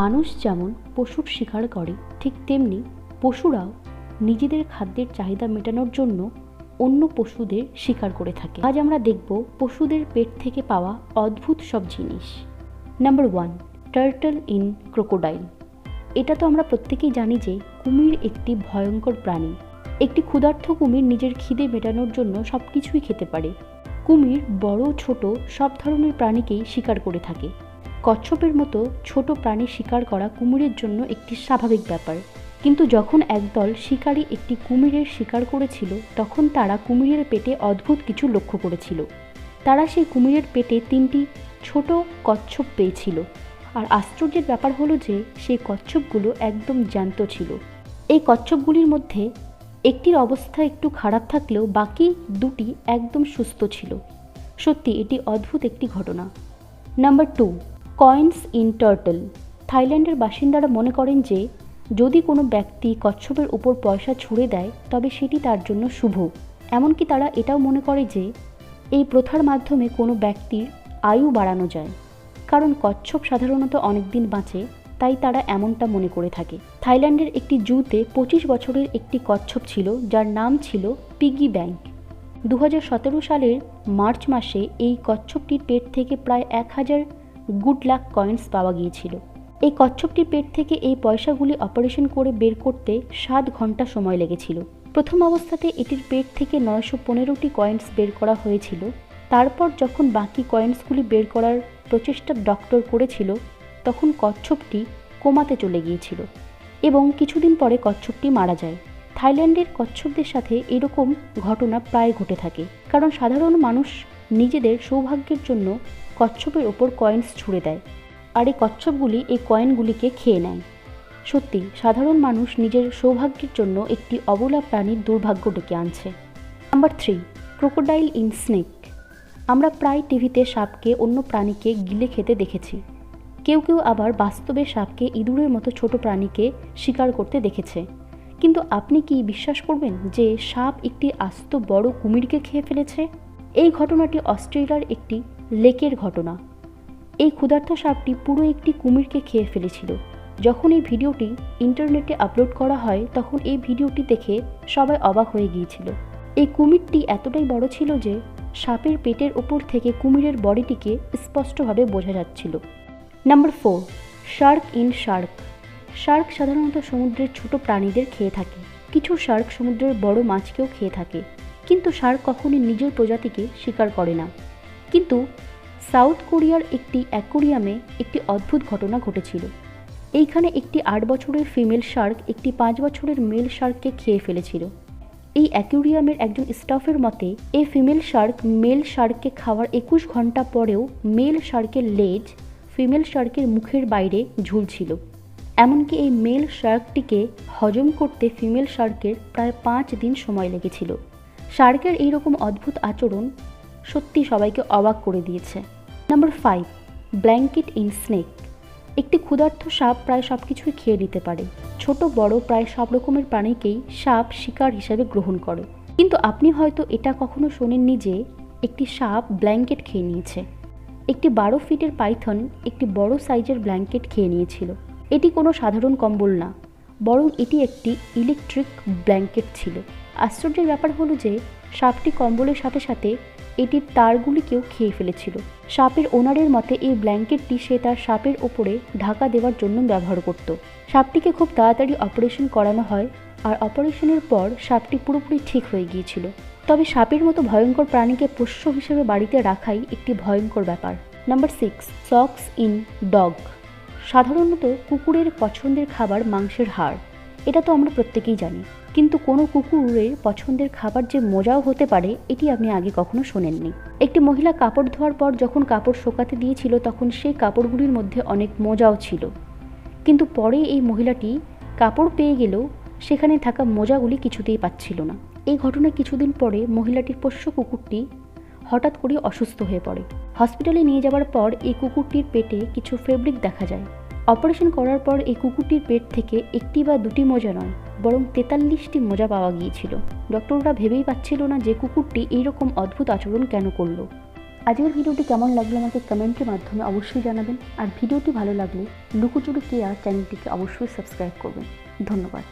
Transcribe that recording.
মানুষ যেমন পশুর শিকার করে, ঠিক তেমনি পশুরাও নিজেদের খাদ্যের চাহিদা মেটানোর জন্য অন্য পশুদের শিকার করে থাকে। আজ আমরা দেখব পশুদের পেট থেকে পাওয়া অদ্ভুত সব জিনিস। Number one turtle in crocodile এটা তো আমরা প্রত্যেকেই জানি যে কুমির একটি ভয়ঙ্কর প্রাণী। একটি ক্ষুধার্ত কুমির নিজের খিদে মেটানোর জন্য সব কিছুই খেতে পারে। কুমির বড় ছোট সব ধরনের প্রাণীকেই শিকার করে থাকে। কচ্ছপের মতো ছোট প্রাণী শিকার করা কুমিরের জন্য একটি স্বাভাবিক ব্যাপার। কিন্তু যখন একদল শিকারী একটি কুমিরের শিকার করেছিল, তখন তারা কুমিরের পেটে অদ্ভুত কিছু লক্ষ্য করেছিল। তারা সেই কুমিরের পেটে তিনটি ছোট কচ্ছপ পেয়েছিল। আর আশ্চর্যের ব্যাপার হলো যে, সেই কচ্ছপগুলো একদম জ্যান্ত ছিল। এই কচ্ছপগুলির মধ্যে একটির অবস্থা একটু খারাপ থাকলেও বাকি দুটি একদম সুস্থ ছিল। সত্যি, এটি অদ্ভুত একটি ঘটনা। Number two coins in turtle থাইল্যান্ডের বাসিন্দারা মনে করেন যে, যদি কোনো ব্যক্তি কচ্ছপের উপর পয়সা ছুঁড়ে দেয়, তবে সেটি তার জন্য শুভ। এমনকি তারা এটাও মনে করে যে, এই প্রথার মাধ্যমে কোনো ব্যক্তির আয়ু বাড়ানো যায়। কারণ কচ্ছপ সাধারণত অনেক দিন বাঁচে, তাই তারা এমনটা মনে করে থাকে। থাইল্যান্ডের একটি জুতে পঁচিশ বছরের একটি কচ্ছপ ছিল, যার নাম ছিল পিগি ব্যাংক। দু হাজার সতেরো সালের মার্চ মাসে এই কচ্ছপটির পেট থেকে প্রায় এক হাজার গুড লাক কয়েন্স পাওয়া গিয়েছিল। এই কচ্ছপটির পেট থেকে এই পয়সাগুলি অপারেশন করে বের করতে সাত ঘণ্টা সময় লেগেছিল। প্রথম অবস্থাতে এটির পেট থেকে নয়শো পনেরোটি কয়েন্স বের করা হয়েছিল। তারপর যখন বাকি কয়েন্সগুলি বের করার প্রচেষ্টা ডক্টর করেছিল, তখন কচ্ছপটি কোমাতে চলে গিয়েছিল এবং কিছুদিন পরে কচ্ছপটি মারা যায়। থাইল্যান্ডের কচ্ছপদের সাথে এরকম ঘটনা প্রায় ঘটে থাকে, কারণ সাধারণ মানুষ নিজেদের সৌভাগ্যের জন্য কচ্ছপের ওপর কয়েন্স ছুঁড়ে দেয় আর এই কচ্ছপগুলি এই কয়েনগুলিকে খেয়ে নেয়। সত্যি, সাধারণ মানুষ নিজের সৌভাগ্যের জন্য একটি অবলা প্রাণীর দুর্ভাগ্য ডেকে আনছে। Number three crocodile in snake আমরা প্রায় টিভিতে সাপকে, অন্য প্রাণীকে গিলে খেতে দেখেছি। কেউ কেউ আবার বাস্তবে সাপকে ইঁদুরের মতো ছোট প্রাণীকে শিকার করতে দেখেছে। কিন্তু আপনি কি বিশ্বাস করবেন যে সাপ একটি আস্ত বড় কুমিরকে খেয়ে ফেলেছে? এই ঘটনাটি অস্ট্রেলিয়ার একটি লেকের ঘটনা। এই ক্ষুধার্ত সাপটি পুরো একটি কুমিরকে খেয়ে ফেলেছিল। যখন এই ভিডিওটি ইন্টারনেটে আপলোড করা হয়, তখন এই ভিডিওটি দেখে সবাই অবাক হয়ে গিয়েছিল। এই কুমিরটি এতটাই বড় ছিল যে, সাপের পেটের ওপর থেকে কুমিরের বডিটিকে স্পষ্টভাবে বোঝা যাচ্ছিল। Number four, shark in shark. Shark সাধারণত সমুদ্রের ছোট প্রাণীদের খেয়ে থাকে। কিছু শার্ক সমুদ্রের বড় মাছকেও খেয়ে থাকে। কিন্তু শার্ক কখনই নিজের প্রজাতিকে শিকার করে না। কিন্তু সাউথ কোরিয়ার একটি অ্যাকোরিয়ামে একটি অদ্ভুত ঘটনা ঘটেছিল। এইখানে একটি আট বছরের ফিমেল শার্ক একটি পাঁচ বছরের মেল শার্ককে খেয়ে ফেলেছিল। এই অ্যাকুরিয়ামের একজন স্টাফের মতে এই ফিমেল শার্ক মেল শার্ককে খাওয়ার একুশ ঘণ্টা পরেও মেল শার্কের লেজ ফিমেল শার্কের মুখের বাইরে ঝুলছিল। এমনকি এই মেল শার্কটিকে হজম করতে ফিমেল শার্কের প্রায় পাঁচ দিন সময় লেগেছিল। শার্কের এইরকম অদ্ভুত আচরণ সত্যি সবাইকে অবাক করে দিয়েছে। Number five blanket in snake একটি ক্ষুধার্ত সাপ প্রায় সব কিছুই খেয়ে নিতে পারে। ছোট, বড়, প্রায় সব রকমের প্রাণীকেই সাপ শিকার হিসাবে গ্রহণ করে। কিন্তু আপনি হয়তো এটা কখনো শোনেননি যে একটি সাপ ব্ল্যাঙ্কেট খেয়ে নিয়েছে। একটি বারো ফিটের পাইথন একটি বড় সাইজের ব্ল্যাঙ্কেট খেয়ে নিয়েছিল। এটি কোনো সাধারণ কম্বল না, বরং এটি একটি ইলেকট্রিক ব্ল্যাঙ্কেট ছিল। আশ্চর্যের ব্যাপার হলো যে সাপটি কম্বলের সাথে সাথে এটির তারগুলিকেও খেয়ে ফেলেছিল। সাপের ওনারের মতে, এই ব্ল্যাঙ্কেটটি সে তার সাপের ওপরে ঢাকা দেওয়ার জন্য ব্যবহার করত। সাপটিকে খুব তাড়াতাড়ি অপারেশন করানো হয় আর অপারেশনের পর সাপটি পুরোপুরি ঠিক হয়ে গিয়েছিল। তবে সাপের মতো ভয়ঙ্কর প্রাণীকে পোষ্য হিসেবে বাড়িতে রাখাই একটি ভয়ঙ্কর ব্যাপার। Number six, socks in dog. সাধারণত কুকুরের পছন্দের খাবার মাংসের হাড়। এটা তো আমরা প্রত্যেকেই জানি। কিন্তু কোনো কুকুরের পছন্দের খাবার যে মজাও হতে পারে, এটি আপনি আগে কখনো শোনেননি। একটি মহিলা কাপড় ধোয়ার পর যখন কাপড় শোকাতে দিয়েছিল, তখন সেই কাপড়গুলির মধ্যে অনেক মজাও ছিল। কিন্তু পরে এই মহিলাটি কাপড় পেয়ে গেলেও সেখানে থাকা মোজাগুলি কিছুতেই পাচ্ছিল না। এই ঘটনা কিছুদিন পরে মহিলাটির পোষ্য কুকুরটি হঠাৎ করে অসুস্থ হয়ে পড়ে। হসপিটালে নিয়ে যাওয়ার পর এই কুকুরটির পেটে কিছু ফেব্রিক দেখা যায়। অপারেশন করার পর এই কুকুরটির পেট থেকে একটি বা দুটি মোজা নয় বরং তেতাল্লিশটি মোজা পাওয়া গিয়েছিল। ডক্টররা ভেবেই পাচ্ছিল না যে কুকুরটি এইরকম অদ্ভুত আচরণ কেন করল। আজকের ভিডিওটি কেমন লাগল আমাকে কমেন্টের মাধ্যমে অবশ্যই জানাবেন। আর ভিডিওটি ভালো লাগলে লুকোচুরি কেয়ার চ্যানেলটিকে অবশ্যই সাবস্ক্রাইব করবেন। ধন্যবাদ।